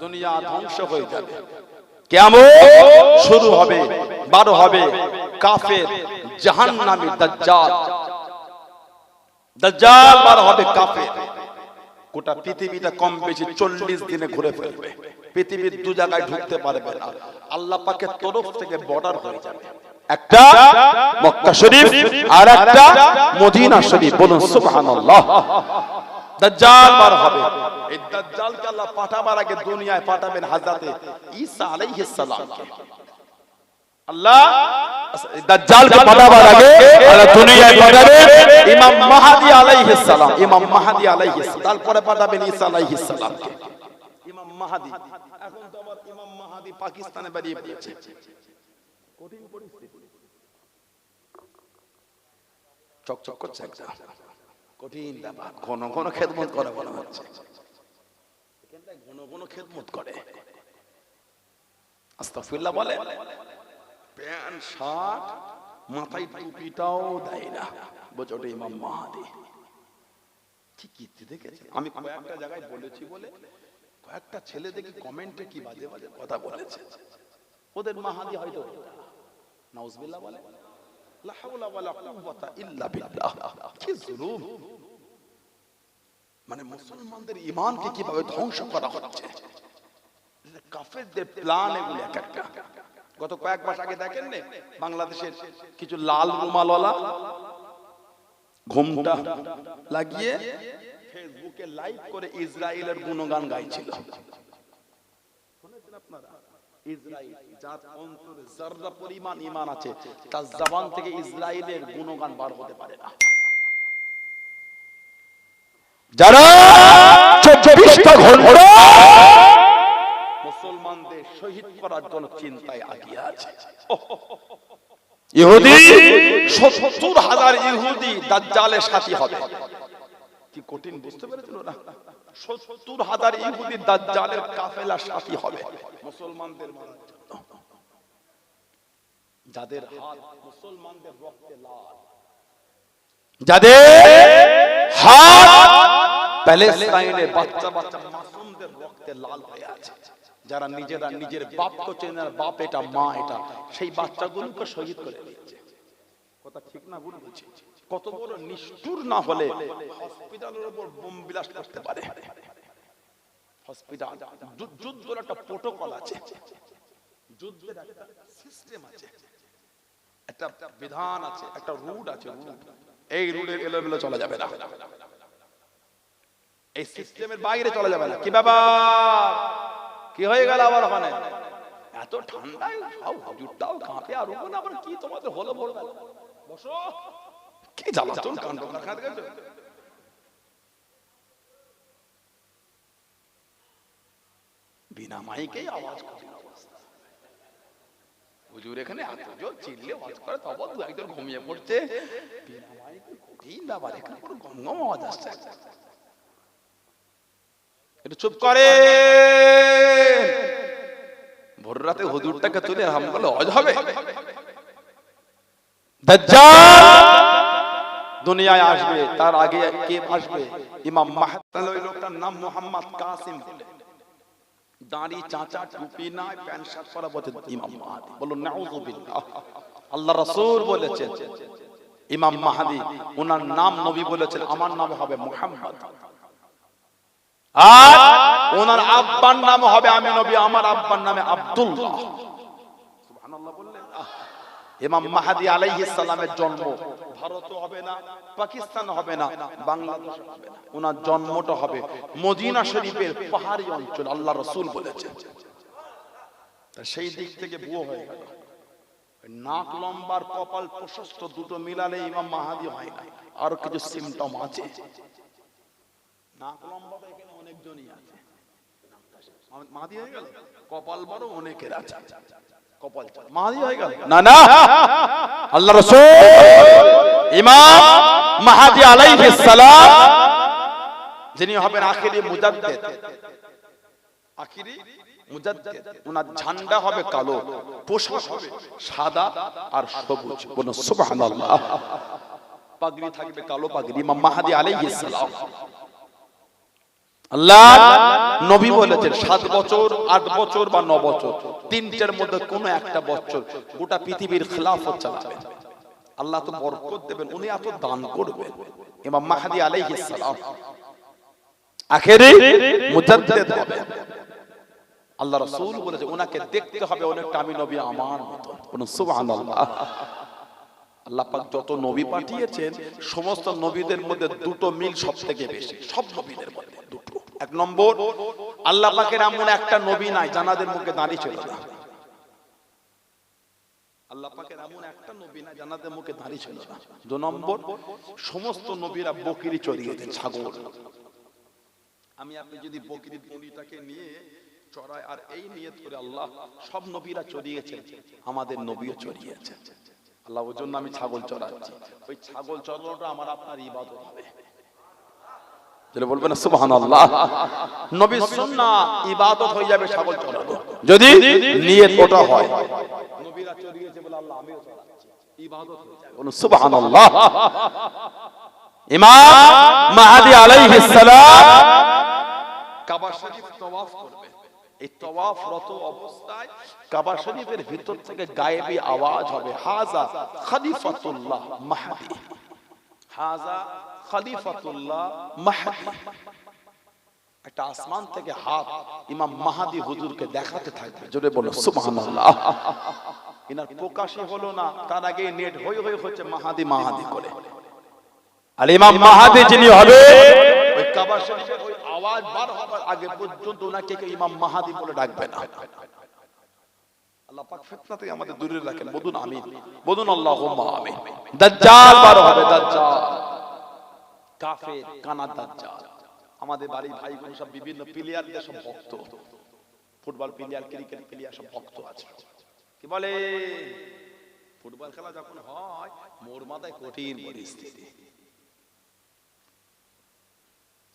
দুনিয়া ধ্বংস হয়ে যাবে। কেমন শুরু হবে বারো হবে। কাফের জাহান্নামী দাজ্জাল। দাজ্জাল। বার হবে কাফের। গোটা পৃথিবীটা কম বেশি চল্লিশ দিনে ঘুরে ফেলবে। পৃথিবীর দু জায়গায় ঢুকতে পারবে না। আল্লাহ পাকের তরফ থেকে বর্ডার হয়ে যাবে। একটা মক্কা শরীফ আর একটা মদিনা শরীফ। বলুন সুবহানাল্লাহ। দাজ্জাল বার হবে। এই দাজ্জালকে আল্লাহ পাঠাবার আগে দুনিয়ায় পাঠাবেন হযরতে ঈসা আলাইহিস সালামকে আল্লাহ দাজ্জালকে পাঠাবার আগে আল্লাহ দুনিয়ায় পাঠাবেন ইমাম মাহদি আলাইহিস সালাম। ইমাম মাহদি আলাইহিস সালাম। তারপরে পাঠাবেন ঈসা আলাইহিস সালামকে ইমাম মাহদি। এখন তো আবার ইমাম মাহদি পাকিস্তানে বেরিয়ে পড়েছে। কঠিন পরিস্থিতি। চকচক করছে একদম কঠিন ব্যাপার। ঘন ঘন খেদমত করে মনে হচ্ছে। ঘন ঘন খেদমত করে। আস্তাগফিরুল্লাহ বলে, প্যান্ট, শার্ট, মাথায় টুপিটাও দেয় না। বলছে ইমাম মাহাদি। কি কীর্তি আমি কয়েকটা জায়গায় বলেছি বলে, কয়েকটা ছেলে দেখি কমেন্টে কি বাজে বাজে কথা বলেছে। ওদের মাহাদি হয়তো নাউজবিল্লাহ বলে, লা হাওলা ওয়ালা কুওয়াতা ইল্লা বিল্লাহ। কি জুলুম। মানে মুসলমানদের ঈমানকে কীভাবে ধ্বংস করা হচ্ছে? কাফেরদের প্ল্যান এগুলো এক একটা। গত কয়েক মাস আগে দেখেন বাংলাদেশের কিছু লাল রুমালওয়ালা ঘুমটা লাগিয়ে ফেসবুকে লাইভ করে ইসরায়েলের গুণগান গাইছিল। শুনেছেন আপনারা? ইসরায়েল যার অন্তরে পরিমাণ ঈমান আছে, তার জবান থেকে ইসরায়েলের গুণগান বার হতে পারে না। যারা চব্বিশটা ঘণ্টা মুসলমানদের শহীদ করার জন্য চিন্তায় আগিয়ে আছে। ইহুদি সত্তর হাজার ইহুদি দাজ্জালের সাথী হবে। কি কঠিন বুঝতে পেরেছিল না সত্তর হাজার ইহুদি দাজ্জালের কাফেলার সাথী হবে। মুসলমানদের যাদের হাত মুসলমানদের রক্তে লাল। যাদের হাত প্যালেস্টাইনের বাচ্চা বাচ্চা মাসুমদের রক্তে লাল হয়ে আছে। যারা নিজেরা নিজের বাপকে চেনে বাপ এটা, মা এটা, সেই বাচ্চাগুলোকে শহীদ করে দিচ্ছে কথা ঠিক না ভুল বলছি কত বড় নিষ্ঠুর না হলে হসপিটালের উপর বোম বিলাস করতে পারে। হসপিটাল যুদ্ধের একটা প্রোটোকল আছে। যুদ্ধের একটা সিস্টেম আছে। একটা বিধান আছে, একটা রুট আছে। রুট এই রুটের এলোমেলো চলা যাবে না। এই সিস্টেমের বাইরে চলা যাবে না। কি ব্যাপার? কি হয়ে গেল আবার ওখানে? এত ঠান্ডায় সব কাঁপে, আর কি তোমাদের হলো বসো। কি বিনা মাইকেই আওয়াজ করে হুজুর এখানে এত জোর চিল্লে আওয়াজ করে তবে দু একজন ঘুমিয়ে পড়ছে। বিনা মাইকে কঠিন ব্যাপার, এখানে গমগম আওয়াজ আসছে একটু চুপ করে ভোর রাতে হুজুরটাকে তুলে হাম করলে অজ হবে? দুনিয়ায় আসবে, তার আগে কে আসবে? ইমাম মাহদি ওই লোকটার নাম মোহাম্মদ কাসিম। বলে দাড়ি, চাচা, টুপি প্যান্ট, শার্ট পরা বলছে ইমাম মাহাদি। বলুন নাউযুবিল্লাহ আল্লাহ রাসূল বলেছেন, ইমাম মাহাদি ওনার নাম নবী বলেছেন, আমার নাম হবে মুহাম্মদ। আর ওনার আব্বার নাম হবে আমি নবী আমার আব্বার নামে আব্দুল্লাহ। ইমাম মাহাদি আলাইহিস সালামের জন্ম। ভারত হবে না পাকিস্তান হবে না বাংলাদেশ হবে না। ওনার জন্মটা হবে মদিনা শরীফের পাহাড়ি অঞ্চল আল্লাহ রসুল বলেছেন। তা সেই দিক থেকে বুয়ো হয়ে গেল। নাক লম্বার কপাল প্রশস্ত দুটো মিলালে ইমাম মাহাদি হয় না। আরও কিছু সিমটম আছে? নাক লম্বা ঝান্ডা হবে কালো, পোশাক হবে সাদা আর সবুজ। সুবহানাল্লাহ। পাগড়ি থাকবে কালো পাগড়ি মাহাদি সালাম। আল্লাহ নবী বলেছেন সাত বছর আট বছর বা ন বছর। তিনটের মধ্যে কোনো একটা বছর গোটা পৃথিবীর খেলাফত চালাবেন আল্লাহ তো বরকত দেবেন উনি এত দান করবেন। ইমাম মাহাদি আলাইহিস সালাম আখেরে মুজাদ্দিদ হবে আল্লাহ রাসূল বলেছে ওনাকে দেখতে হবে অনেকটা আমি নবী আমার মতো বলুন সুবহানাল্লাহ। আল্লাহ পাক যত নবী পাঠিয়েছেন, সমস্ত নবীদের মধ্যে দুটো মিল সব থেকে বেশি। সব নবীদের মধ্যে দুটো। এক নম্বর, আল্লাহ পাকের এমন একটা নবী নাই জানাদের মুখে দাঁড়িয়ে নবী নাই জানাদের মুখে সমস্ত নবীরা আমি আপনি যদি নিয়ে আর এই সব নবীরা আমাদের নবীও চড়িয়েছেন। আল্লাহ ওর জন্য আমি ছাগল চড়াচ্ছি। ওই ছাগল চড়ানোটা আমার আপনার ইবাদত হবে। যেটা বলবেন না সুবহানাল্লাহ। নবী সুন্নাহ ইবাদত হয়ে যাবে ছাগল চড়ানো যদি নিয়ত ওটা হয়। নবীরা চড়িয়েছে বলে আল্লাহ আমিও চড়াচ্ছি। ইবাদত হয়ে যাবে। বলুন সুবহানাল্লাহ। ইমাম মাহাদি আলাইহিস সালাম কাবা শরীফ তওয়াফ এই তওয়াফরত অবস্থায় কাবা শরীফের ভিতর থেকে গায়েবী আওয়াজ হবে হাজা খলিফাতুল্লাহ মাহদি। হাজা খলিফাতুল্লাহ মাহদি। একটা আসমান থেকে হাত ইমাম মাহাদি হুজুরকে দেখাতে থাকবে, জোরে বলো, সুবহানাল্লাহ। ইনার প্রকাশই হলো না, তার আগে নেট হই হই হচ্ছে মাহাদি মাহাদি করে। আর ইমাম মাহাদি যিনি হবে কাবা শরীফের ওই আওয়াজ বার হবার আগে পর্যন্ত ওনাকে কেউ ইমাম মাহাদি বলে ডাকবে না। আল্লাহ পাক ফিতনা থেকে আমাদের দূরে রাখেন। আমিন। আল্লাহুম্মা আমিন। দাজ্জাল বার হবে, দাজ্জাল। কাফের কানা দাজ্জাল। আমাদের বাড়ির ভাইগুলো সব বিভিন্ন প্লেয়ারদের সব ভক্ত। ফুটবল প্লেয়ার, ক্রিকেট প্লেয়ার সব ভক্ত আছে। কি বলে? ফুটবল খেলা যখন হয়, মোর মাথায় কঠিন পরিস্থিতি।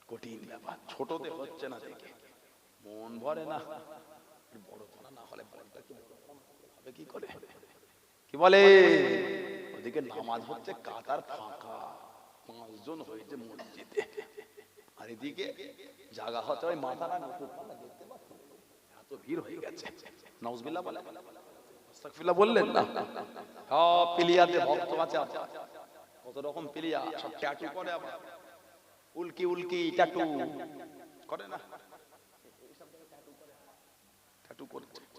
কঠিন ব্যাপার ছোটতে হচ্ছে না দেখে। মন ভরে না। বড় ধরা না হলে কি হবে? কি করে? কি বলে? ওদিকে নামাজ হচ্ছে কাতার ফাঁকা। পাঁচজন হয়েছে মসজিদে। আর এদিকে জাগা হতে হয় মাথা না এত ভিড় হয়ে গেছে। নজবিল্লা বলে? আস্তাগফিরুল্লাহ বললেন না? সব প্লেয়ারদের ভক্ত আছে কত রকম প্লেয়ার সব ট্যাটু করে আবার। উল্কি উল্কি ট্যাটু করে না?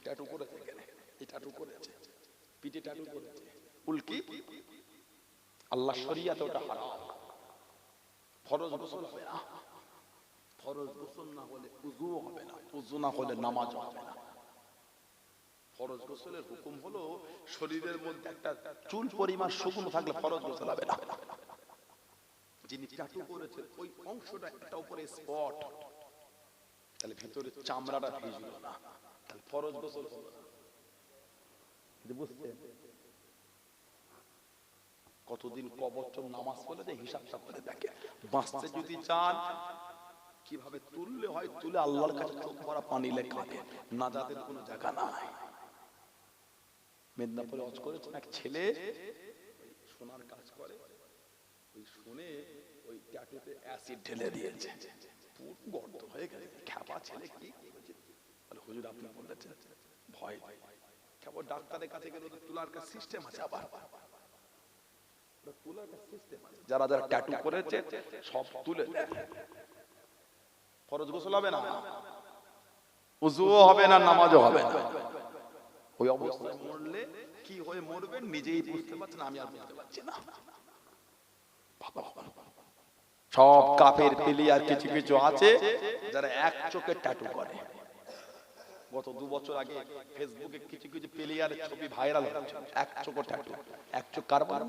এই পিঠে আল্লাহ শরিয়াতে ওটা হারাম। ফরজ গোসল হবে না। ফরজ গোসল না হলে উজু হবে না। উজু না হলে নামাজ হবে না। ফরজ গোসলের হুকুম হলো শরীরের মধ্যে একটা চুল পরিমাণ শুকনো থাকলে ফরজ গোসল হবে না। যিনি ট্যাটু করেছেন ওই অংশটা একটা উপরে স্পট তাহলে ভিতরে চামড়াটা ভিজলো না। তাহলে ফরজ গোসল হলো না। বুঝছেন? কতদিন ক বছর নামাজ পড়ে যে হিসাবটা করে দেখে বাঁচতে যদি চান কীভাবে তুললে হয় তুলে আল্লাহর কাছে চোখ ভরা পানি লেখা না যাদের কোনো জায়গা নাই। মেদিনীপুরে অজ করেছেন এক ছেলে সোনার কাজ শুনে ওই ট্যাটুতে অ্যাসিড ঢেলে দিয়েছে। পুরো গর্ত হয়ে গেছে। খ্যাপা ছেলে কি বলে, হুজুর, আপনি বলেছেন, ভয় কেবল ডাক্তারের কাছে গেলে তোলার কাছে সিস্টেম আছে আবার। যারা যারা ট্যাটু করেছে, সব তুলে ফরজ গোসল হবে না? উজুও হবে না, নামাজও হবে না? ওই অবস্থায় মরলে কি হয়ে মরবেন নিজেই বুঝতে পারছেন, আমি আর বুঝতে পারছি না। সব কাপের প্লেয়ার কিছু কিছু আছে যারা এক চোখে ট্যাটু করে। গত দু বছর আগে ফেসবুকে কিছু কিছু প্লেয়ারের ছবি ভাইরাল হচ্ছে এক চোখে ট্যাটু এক চোখ কারবার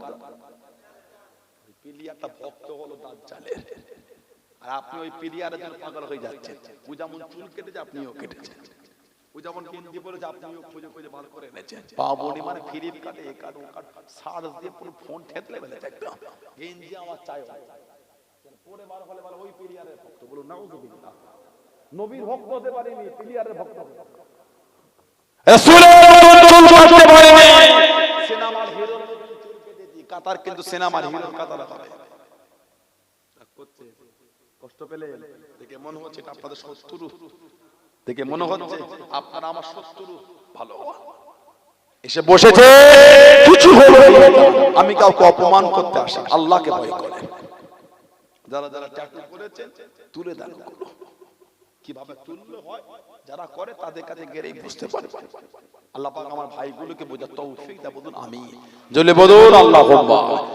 প্লেয়ারটা ভক্ত হলো দাজ্জালের। আর আপনি ওই প্লেয়ারের জন্য পাগল হয়ে যাচ্ছেন। ও যেমন চুল কেটেছে, আপনিও কেটেছেন। ও যেমন গেঞ্জি পরেছে আপনিও খুঁজে খুঁজে বার করে এনেছেন। পা মানে ফিরিপ কাটে এ কাট ও কাট। সার দিয়ে পুরো ফোন ঠেতলে ফেলেছে একদম। গেঞ্জি আমার চাই পরে বার হলে বলে ওই প্লেয়ারের ভক্ত। বলুন নাউজুবিল্লাহ নবীর ভক্ত হতে পারেনি প্লেয়ারের ভক্ত সিনেমার হিরো কাতার কিন্তু সিনেমার হিরো কাতার হবে কষ্ট পেলে? দেখে মনে হচ্ছে এটা আপনাদের শত্রু দেখে মনে হচ্ছে আপনারা আমার শত্রু ভালো। এসে বসেছে কিছু হলো আমি কাউকে অপমান করতে আসি আল্লাহকে ভয় করে। যারা যারা ট্যাটু করেছে তুলে দেন। কীভাবে তুললে হয় যারা করে তাদের কাছে গেলেই বুঝতে পারে। আল্লাহ পাক আমার ভাইগুলোকে বোঝার তৌফিক দেয় বলুন আমি জলে বলুন আল্লাহ